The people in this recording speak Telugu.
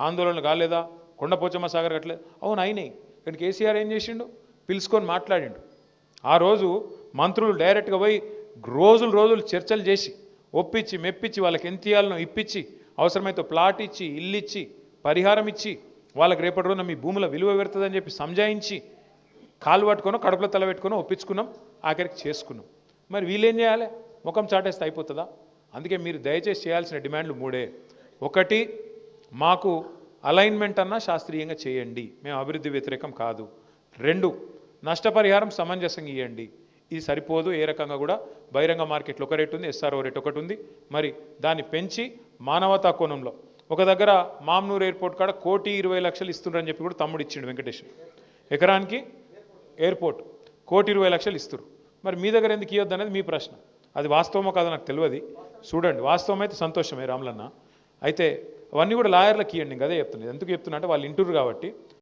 ఆందోళనలు కాలేదా? కొండపోచమ్మ సాగర్ కట్టలేదు అవును అయినాయి. కానీ కేసీఆర్ ఏం చేసిండు? పిలుచుకొని మాట్లాడిండు. ఆ రోజు మంత్రులు డైరెక్ట్గా పోయి రోజులు రోజులు చర్చలు చేసి ఒప్పించి మెప్పించి వాళ్ళకి ఎంత ఇయ్యాలనో ఇప్పించి అవసరమైతే ప్లాట్ ఇచ్చి ఇల్లు ఇచ్చి పరిహారం ఇచ్చి వాళ్ళకి రేపటి రోజున మీ భూముల విలువ పెడుతుందని చెప్పి సంజాయించి కాలు పట్టుకొని కడుపులో తల పెట్టుకొని ఒప్పించుకున్నాం ఆఖరికి చేసుకున్నాం. మరి వీళ్ళేం చేయాలి? ముఖం చాటేస్తే అయిపోతుందా? అందుకే మీరు దయచేసి చేయాల్సిన డిమాండ్లు మూడే. ఒకటి మాకు అలైన్మెంట్ అన్నా శాస్త్రీయంగా చేయండి. మేము అభివృద్ధి వ్యతిరేకం కాదు. రెండు నష్టపరిహారం సమంజసంగా ఇవ్వండి ఇది సరిపోదు. ఏ రకంగా కూడా బహిరంగ మార్కెట్లో ఒక రేటు ఉంది ఎస్ఆర్ఓ రేట్ ఒకటి ఉంది. మరి దాన్ని పెంచి మానవతా కోణంలో ఒక దగ్గర మామ్నూర్ ఎయిర్పోర్ట్ కాడ కోటి ఇరవై లక్షలు ఇస్తున్నారని చెప్పి కూడా తమ్ముడు ఇచ్చిండు వెంకటేష్. ఎకరానికి ఎయిర్పోర్ట్ కోటి ఇరవై లక్షలు ఇస్తారు. మరి మీ దగ్గర ఎందుకు ఇవ్వద్దు అనేది మీ ప్రశ్న. అది వాస్తవమో కాదో నాకు తెలియదు చూడండి. వాస్తవం అయితే సంతోషమే రామ్లన్న. అయితే అవన్నీ కూడా లాయర్లకు ఇవ్వండి ఇంకా అదే చెప్తున్నాను ఎందుకు చెప్తున్నా అంటే వాళ్ళు ఇంటూరు కాబట్టి.